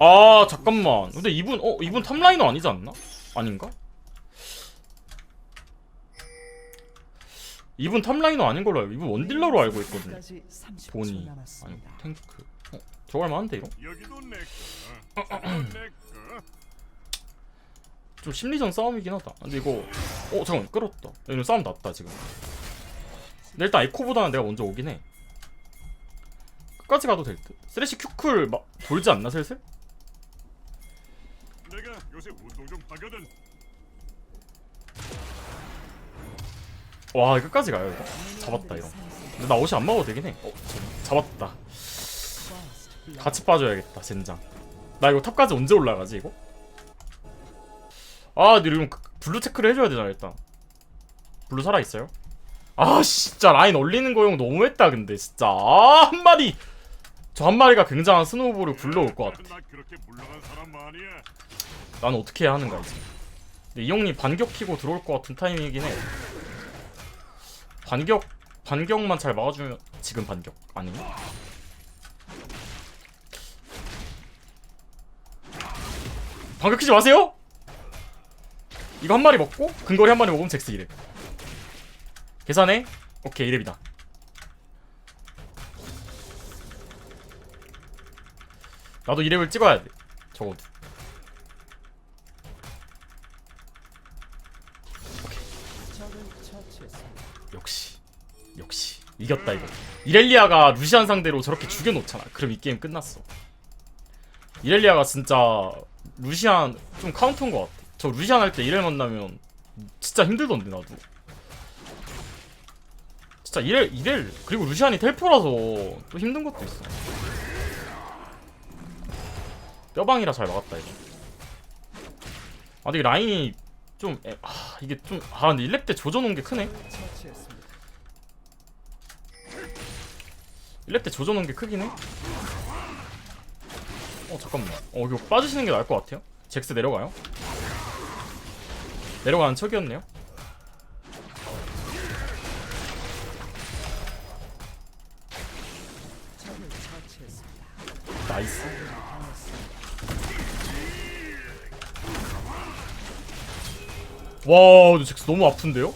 아 잠깐만. 근데 이분 어 이분 탑라이너 아니지 않나? 아닌가? 이분 탑라이너 아닌 걸로 알고 이분 원딜러로 알고 있거든요. 보니 아니 탱크. 어 들어갈 만한데 이거? 저기도 내 거. 좀 심리전 싸움이긴 하다. 근데 이거 어 잠깐만. 끌었다. 이거 싸움 났다 지금. 근데 일단 에코보다는 내가 먼저 오긴 해 끝까지 가도 될 듯? 쓰레쉬 큐클 막 돌지 않나 슬슬? 내가 요새 운동 좀 하거든. 와 끝까지 가요 이거? 잡았다 이거. 근데 나 옷이 안 먹어도 되긴 해. 어, 잡았다. 같이 빠져야겠다 젠장. 나 이거 탑까지 언제 올라가지 이거? 아 근데 이러면 그- 블루 체크를 해줘야 되잖아 일단. 블루 살아있어요? 아 진짜 라인 올리는 거용 너무했다 근데 진짜. 아 한 마리 저 한 마리가 굉장한 스노우볼을 굴러올 것 같아. 나는 어떻게 해야 하는가 이제. 근데 이 형님 반격 키고 들어올 것 같은 타이밍이긴 해. 반격 반격만 잘 막아주면 지금 반격 아니야? 반격 키지 마세요! 이거 한 마리 먹고 근거리 한 마리 먹으면 잭스 2렙 계산해? 오케이 2렙이다 나도 2렙을 찍어야 돼. 적어도. 역시 역시. 이겼다 이거. 이렐리아가 루시안 상대로 저렇게 죽여놓잖아. 그럼 이 게임 끝났어. 이렐리아가 진짜 루시안 좀 카운터인 것 같아. 저 루시안 할 때 이렐 만나면 진짜 힘들던데 나도. 진짜 이렐 이렐. 그리고 루시안이 텔포라서 또 힘든 것도 있어 뼈방이라 잘 막았다 이거 아 근데 이 라인이 좀 애, 아 이게 좀아 근데 1렙 때 조져놓은 게 크네 1렙 때 조져놓은 게 크긴 해. 어 잠깐만. 어 이거 빠지시는 게 나을 것 같아요. 잭스 내려가요. 내려가는 척이었네요. 나이스. 와, 근데 잭스 너무 아픈데요?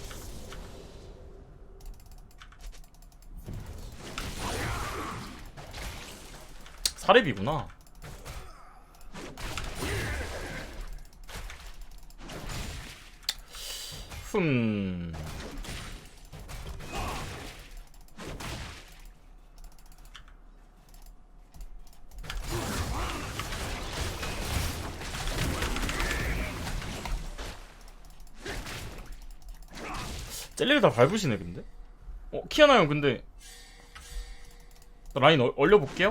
사렙이구나. 흠. 젤리를 다 밟으시네 근데? 어 키아나 형 근데 나 라인 얼, 얼려볼게요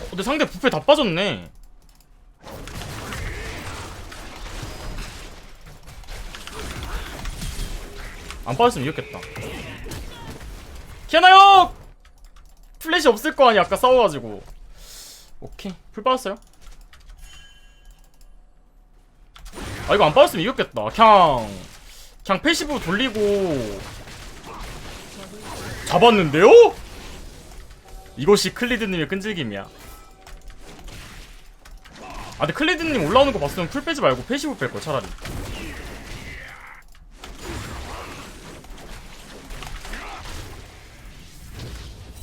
어, 근데 상대 부패 다 빠졌네. 안 빠졌으면 이겼겠다. 키아나 형! 플래시 없을 거 아니야, 아까 싸워가지고. 오케이, 풀 빠졌어요. 아, 이거 안 빠졌으면 이겼겠다. 그냥, 그냥 패시브 돌리고. 잡았는데요? 이것이 클리드님의 끈질김이야. 아 근데 클리드님 올라오는 거 봤으면 풀 빼지 말고 패시브 뺄 거 차라리.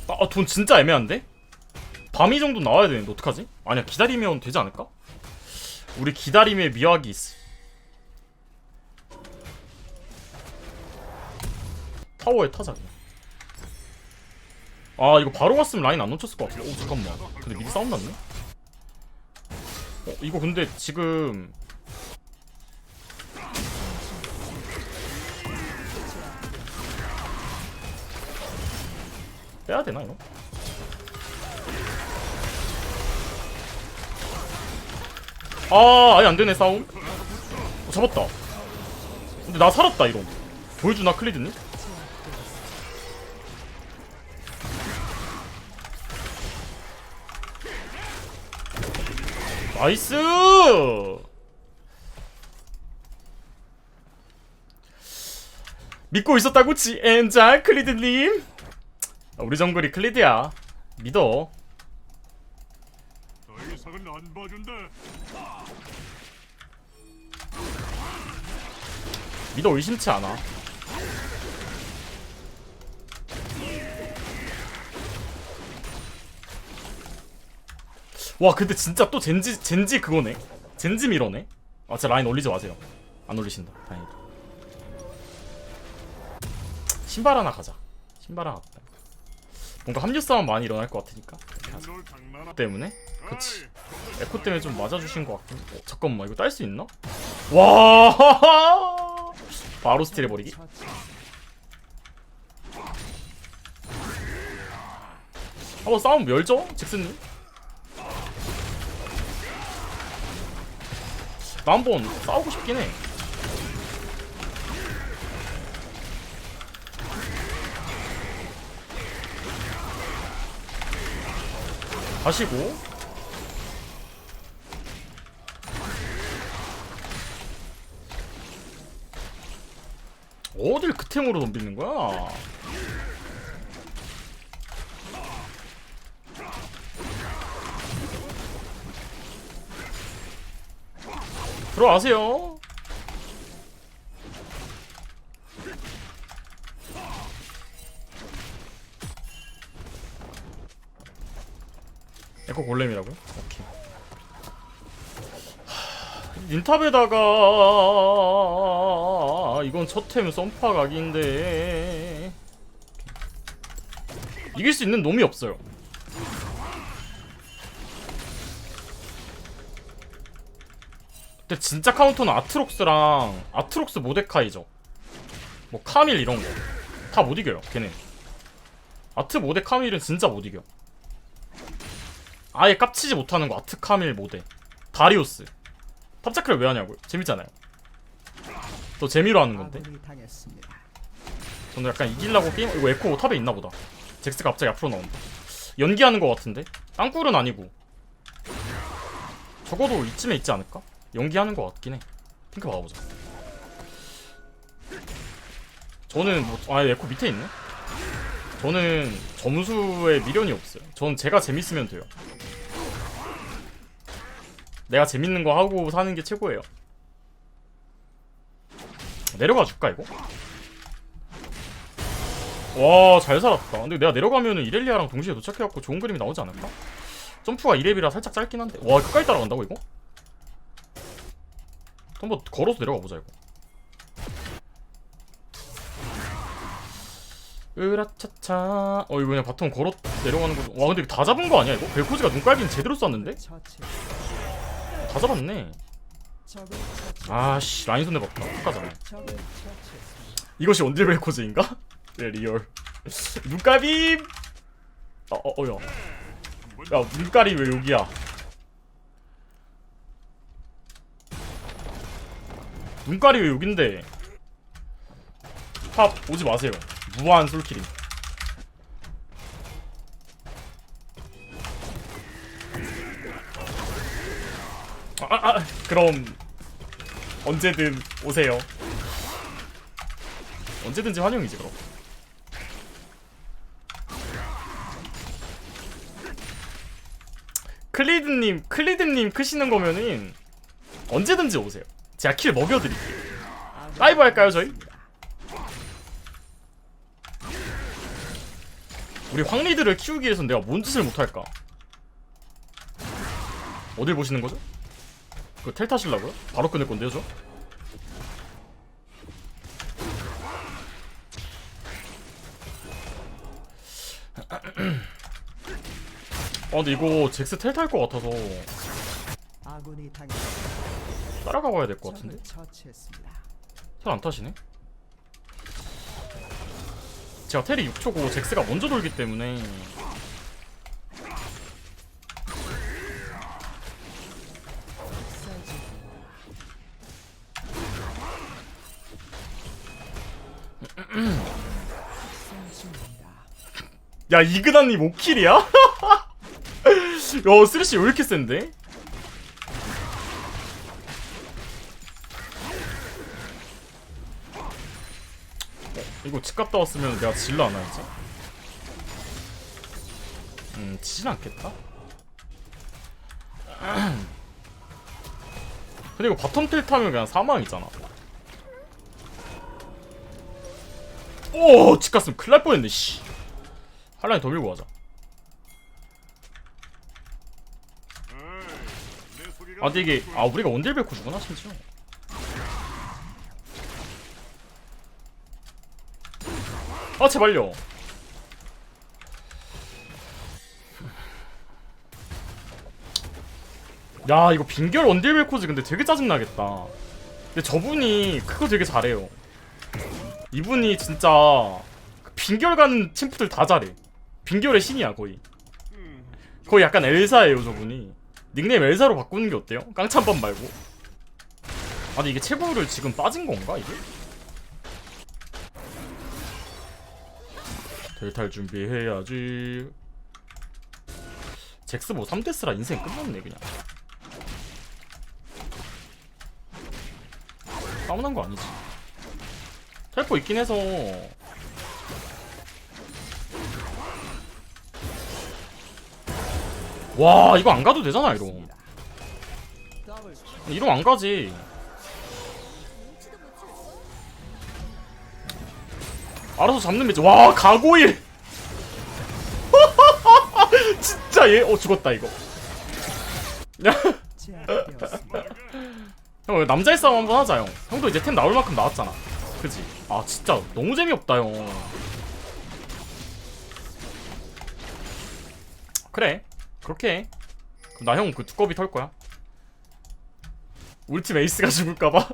아 돈 진짜 애매한데? 밤이 정도 나와야 되는데 어떡하지? 아니야 기다리면 되지 않을까? 우리 기다림의 미학이 있어. 타워에 타자 그냥. 아 이거 바로 갔으면 라인 안 놓쳤을 것 같은데 오 잠깐만 근데 미리 싸움 났네? 어 이거 근데 지금 빼야 되나 이거? 아 아예 안 되네 싸움 어, 잡았다 근데 나 살았다 이런 보여주나 클리드님? 나이스! 믿고 있었다고 지엔자 클리드님 아, 우리 정글이 클리드야 믿어. 믿어 의심치 않아 와 근데 진짜 또 젠지 젠지 그거네. 젠지 미러네. 아 진짜 라인 올리지 마세요. 안 올리신다. 다행이다. 신발 하나 가자. 신발 하나 갖다 뭔가 합류 싸움 많이 일어날 것 같으니까. 때문에? 그치. 에코 때문에 좀 맞아주신 것 같긴 어, 잠깐만 이거 딸 수 있나? 와! 바로 스틸 해버리기? 한번 싸움 멸죠? 잭슨님? 나 한번 싸우고 싶긴 해 가시고 어딜 그 템으로 덤비는 거야? 들어가세요. 에코 골렘이라고요? 오케이. 하, 닌탑에다가 이건 첫템 썸파 각인데 이길 수 있는 놈이 없어요. 근데 진짜 카운터는 아트록스랑 아트록스 모데카이죠. 뭐 카밀 이런 거 다 못 이겨요. 걔네. 아트 모데 카밀은 진짜 못 이겨. 아예 깝치지 못하는 거 아트 카밀 모데. 다리우스. 탑자크를 왜 하냐고요? 재밌잖아요. 또 재미로 하는 건데. 저는 약간 이기려고 게임 이거 에코 탑에 있나 보다. 잭스가 갑자기 앞으로 나온다. 연기하는 거 같은데? 땅굴은 아니고. 적어도 이쯤에 있지 않을까? 연기하는 거 같긴 해. 핑크 봐보자. 저는 뭐, 아 에코 밑에 있네. 저는 점수에 미련이 없어요. 전 제가 재밌으면 돼요. 내가 재밌는 거 하고 사는 게 최고예요. 내려가 줄까 이거? 와, 잘 살았다. 근데 내가 내려가면은 이렐리아랑 동시에 도착해갖고 좋은 그림이 나오지 않을까? 점프가 2렙이라 살짝 짧긴 한데. 와, 끝까지 따라간다고, 이거? 한번 걸어서 내려가 보자, 이거. 으라차차. 어, 이거 그냥 바텀 걸어 내려가는 거죠. 와, 근데 다 잡은 거 아니야, 이거? 벨코즈가 눈깔기는 제대로 쐈는데? 다 잡았네. 아씨, 라인 손해 봤다. 똑같잖아. 이것이 언제 벨코즈인가? 네, 리얼. 눈깔빔! 어, 어, 어, 야. 야, 눈깔이 왜 여기야? 왜 여긴데? 탑 오지 마세요. 무한 솔킬임. 아, 아, 아, 그럼 언제든 오세요. 언제든지 환영이지 그럼. 클리드님, 클리드님 크시는 거면은 언제든지 오세요. 제가 킬 먹여드릴게요. 라이브 할까요, 저희? 우리 황리드를 키우기 위해선 내가 뭔 짓을 못할까? 어딜 보시는 거죠? 그 텔 타실라고요? 바로 끊을 건데요, 저? 아 근데 이거 잭스 텔탈 것 같아서. 따라가 봐야 될 것 같은데? 텔안 타시네? 제가 텔이 6초고 잭스가 먼저 돌기 때문에. 야 이그나님 5킬이야? 야 쓰레쉬 왜 이렇게 센데? 집 갔다 왔으면 내가 질러 안 하지? 음 지진 않겠다? 이거 바텀 텔 타면 그냥 사망이잖아. 오! 집 갔으면 큰일 날 뻔했네 씨. 한라인 더 밀고 가자. 아 근데 이게 아 우리가 원딜 벨코 주구나 심지어 아 제발요. 야 이거 빈결 원딜 벨코즈 근데 되게 짜증나겠다. 근데 저분이 그거 되게 잘해요. 이분이 진짜 그 빈결 가는 챔프들 다 잘해. 빈결의 신이야 거의. 음, 거의 약간 엘사예요 저분이. 닉네임 엘사로 바꾸는 게 어때요? 깡찬밤 말고. 아니 이게 채굴을 지금 빠진 건가 이게? 델탈 준비해야지. 잭스 뭐 3데스라 인생 끝났네 그냥. 싸움난 거 아니지? 텔포 있긴 해서. 와 이거 안 가도 되잖아 킬. 이러면 안 가지 알아서 잡는 매지 와 가고일! 진짜 얘어 죽었다 이거. 형 남자의 싸움 한번 하자 형. 형도 이제 템 나올 만큼 나왔잖아. 그지? 아 진짜 너무 재미없다 형. 그래. 그렇게 나 형 그 두꺼비 털 거야. 우리 팀 에이스가 죽을까봐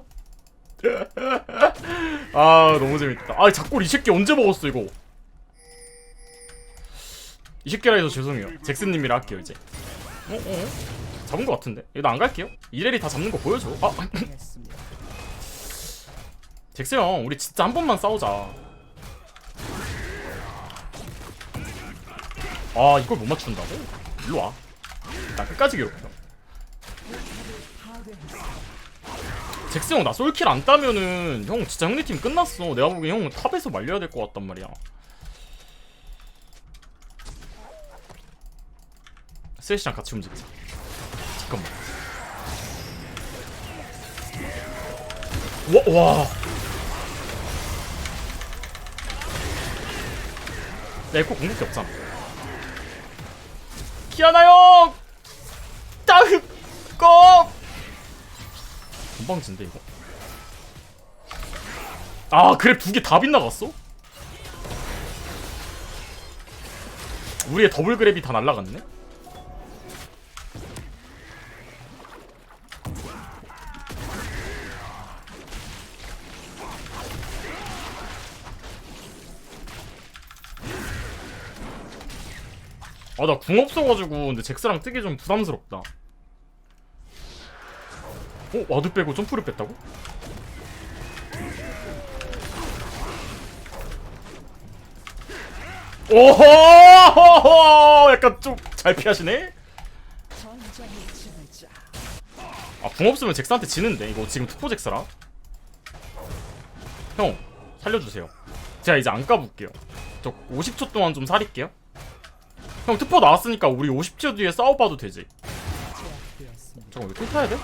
아 너무 재밌다. 아 작골 이 새끼 언제 먹었어 이거? 이 새끼라 해서 죄송해요. 잭슨님이라 할게요 이제. 어? 어? 잡은 거 같은데? 이거 나안 갈게요. 이래리 다 잡는 거 보여줘. 아. 잭스 형 우리 진짜 한 번만 싸우자. 아 이걸 못 맞춘다고? 일로 와 나 끝까지 괴롭혀 파괴했습니다. 잭스 형 나 솔킬 안 따면은 형 진짜 형네 팀 끝났어 내가 보기엔 형 탑에서 말려야 될 것 같단 말이야 셋이랑 같이 움직이자 잠깐만 와, 와. 내 에코 공격기 없잖아 키아나 형! 따흑! 껌! 건방진데 이거 아 그래 두 개 다 빗나갔어? 우리의 더블 그랩이 다 날라갔네? 아 나 궁 없어가지고 근데 잭스랑 뜨기 좀 부담스럽다 어? 와드 빼고 점프를 뺐다고? 오호! 약간 좀 잘 피하시네? 아, 궁 없으면 잭스한테 지는데, 이거 지금 특포 잭스라? 형, 살려주세요. 제가 이제 안 까볼게요. 저 50초 동안 좀 살릴게요. 형, 특포 나왔으니까 우리 50초 뒤에 싸워봐도 되지. 제압되었습니다. 잠깐, 이거 텔 타야 돼?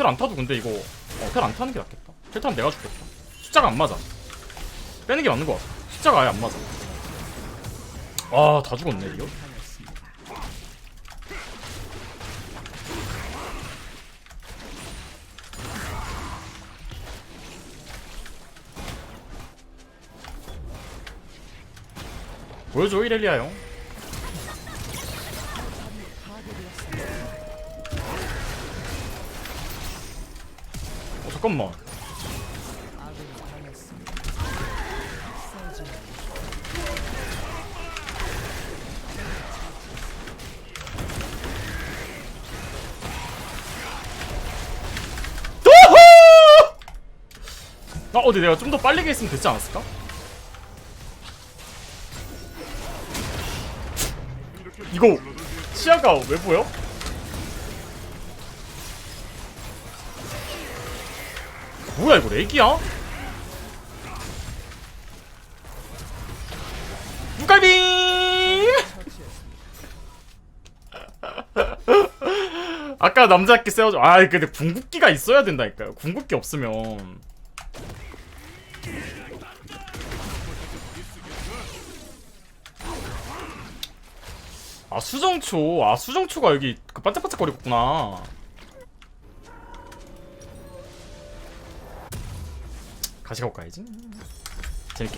텔 안 타도 근데 이거, 어, 텔안 타는 게 낫겠다. 텔 타면 내가 죽겠다. 숫자가 안 맞아. 빼는 게 맞는 거 같아. 숫자가 아예 안 맞아. 아, 다 죽었네, 이거. 보여줘, 이렐리아 형. 잠깐만. 아, 어디 내가 좀 더 빨리 했으면 됐지 않았을까? 이거. 시야가 왜 보여? 뭐야 이거 렉이야? 처치했습니다. 아까 남자끼 세워줘. 아 근데 궁극기가 있어야 된다니까요. 궁극기 없으면. 아 수정초. 아 수정초가 여기 그 반짝반짝거리겠구나 같이 가고 가야지 재밌게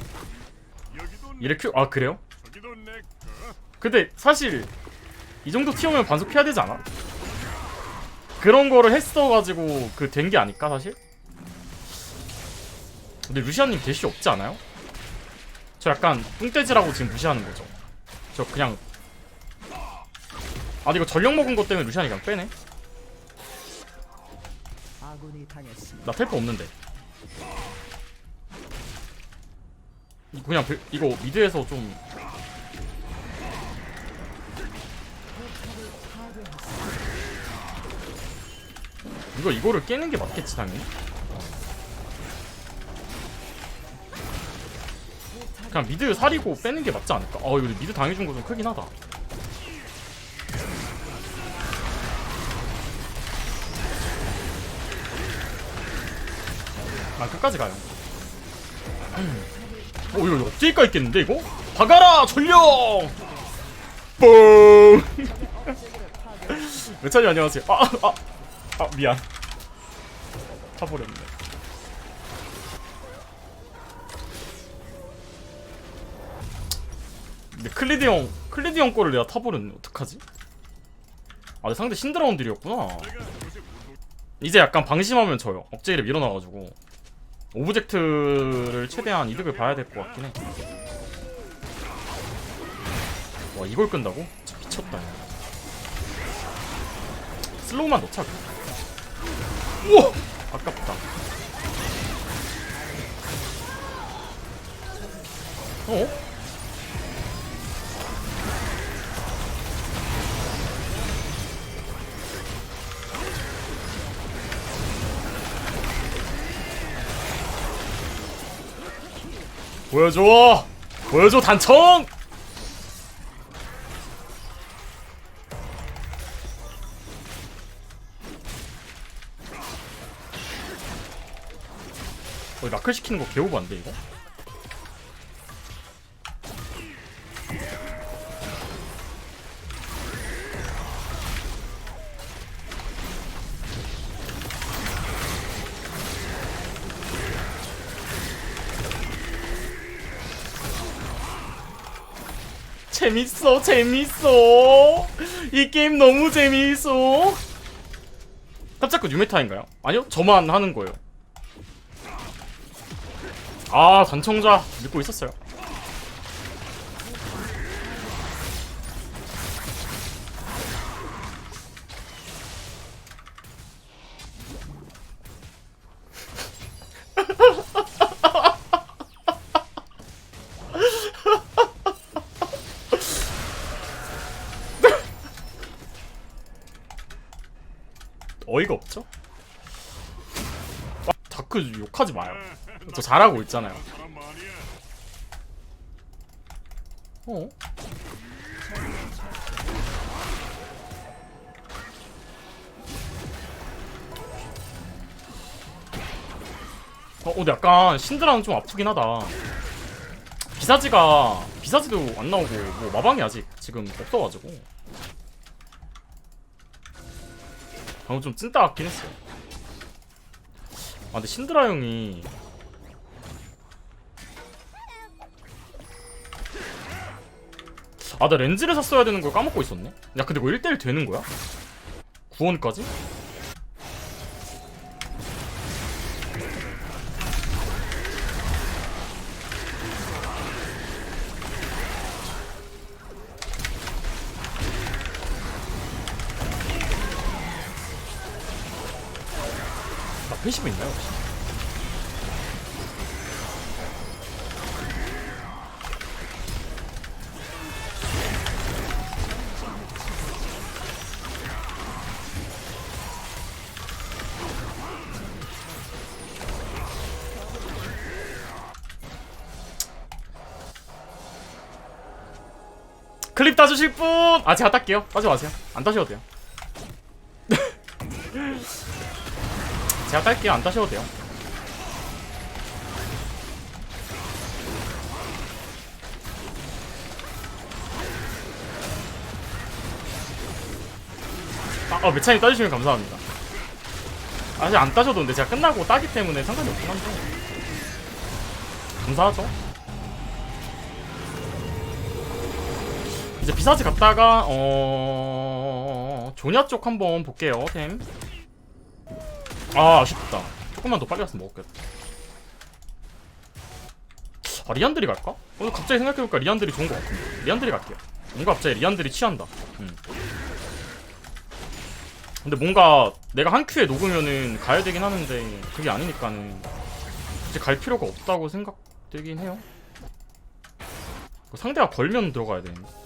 이렇게 아 그래요? 근데 사실 이 정도 티오면 반속 해야 되지 않아? 그런 거를 했어가지고 그 된 게 아닐까 사실? 근데 루시아님 대시 없지 않아요? 저 약간 뚱떼지라고 지금 무시하는 거죠 저 그냥 아 이거 전력 먹은 것 때문에 루시안이 그냥 빼네. 나 텔포 없는데 그냥 배- 이거 미드에서 좀 이거 이거를 깨는 게 맞겠지 당연히? 그냥 미드 사리고 빼는 게 맞지 않을까? 어 이거 미드 당해준 거 좀 크긴 하다. 아 끝까지 가요 음. 어 이거 억제기가 있겠는데 이거? 박아라 전령 뽕 메찬이 안녕하세요 아아 아, 아, 미안 타버렸네 근데 클리드 형 클리드 형 거를 내가 타버렸네 어떡하지? 아 근데 상대 신드라운들이었구나 이제 약간 방심하면 져요. 억제기를 밀어놔가지고 오브젝트를 최대한 이득을 봐야 될 것 같긴 해. 와 이걸 끈다고? 미쳤다. 야. 슬로우만 넣자. 우와 아깝다. 어? 보여줘! 보여줘 단청! 어, 라클 시키는 거 개오반데 이거? 재밌어 재밌어. 이 게임 너무 재밌어. 깜짝그 유메타인가요? 아니요 저만 하는 거예요. 아 단청자 믿고 있었어요 잘하고 있잖아요. 어? 어, 근데 약간 신드라는 좀 아프긴 하다. 비사지가 비사지도 안 나오고 뭐 마방이 아직 지금 없어가지고 방금 좀 찐따 같긴 했어. 아 근데 신드라 형이 아 나 렌즈를 샀어야 되는 걸 까먹고 있었네 야 근데 이거 1대1 되는 거야? 구원까지? 나 패시브 있나요 따주실 분! 아 제가 딸게요. 따지 마세요. 안 따셔도 돼요. 제가 딸게요. 안 따셔도 돼요. 아, 어, 매찬이 따주시면 감사합니다. 아직 안 따셔도 근데 제가 끝나고 따기 때문에 상관이 없긴 한데. 감사하죠 이제 비사지 갔다가 어 조냐 쪽 한번 볼게요 템. 아 아쉽다. 조금만 더 빨리 왔으면 먹었겠다. 아 리안들이 갈까? 오늘 갑자기 생각해보니까 리안들이 좋은 것 같은데. 리안들이 갈게요. 뭔가 갑자기 리안들이 취한다. 음. 근데 뭔가 내가 한 큐에 녹으면은 가야 되긴 하는데 그게 아니니까는 이제 갈 필요가 없다고 생각되긴 해요. 그 상대가 걸면 들어가야 되는데.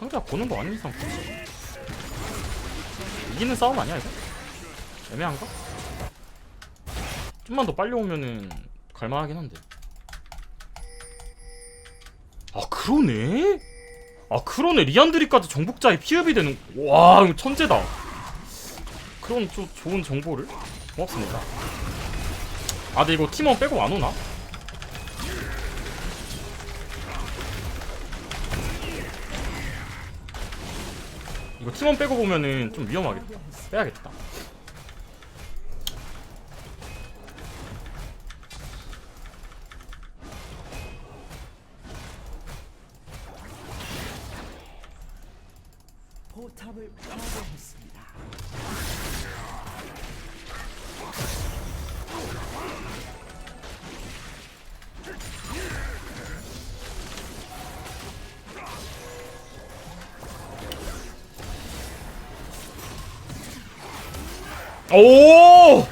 상대가 보는 거 아닌 이상 이기는 싸움 아니야 이거? 애매한가? 좀만 더 빨리 오면은 갈만하긴 한데 아 그러네? 아 그러네 리안드리까지 정복자의 피업이 되는 와 이거 천재다 그런 좀 좋은 정보를 고맙습니다 아 근데 이거 팀원 빼고 안 오나? 이거 팀원 빼고 보면은 좀 위험하겠다. 빼야겠다. 포탑을 파괴했습니다. 오!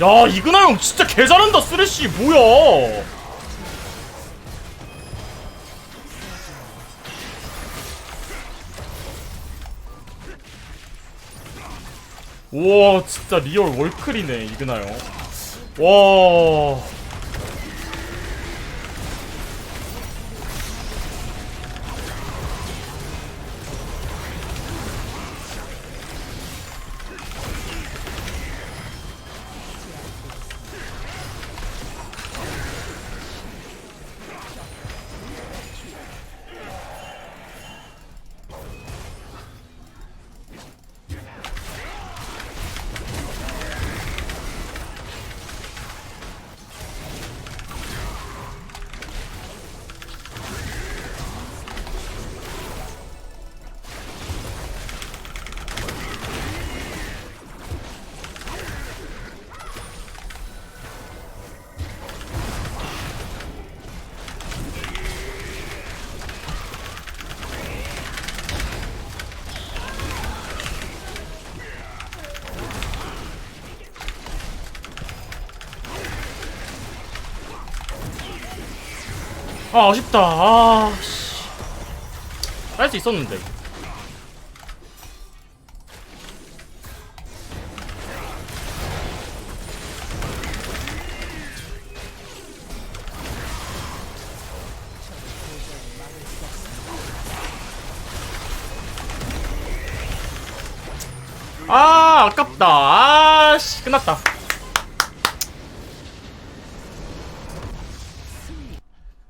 야 이근하 형 진짜 개 잘한다 쓰레쉬 뭐야? 와 진짜 리얼 월클이네 이근하 형. 와. 아 아쉽다. 아씨. 할수 있었는데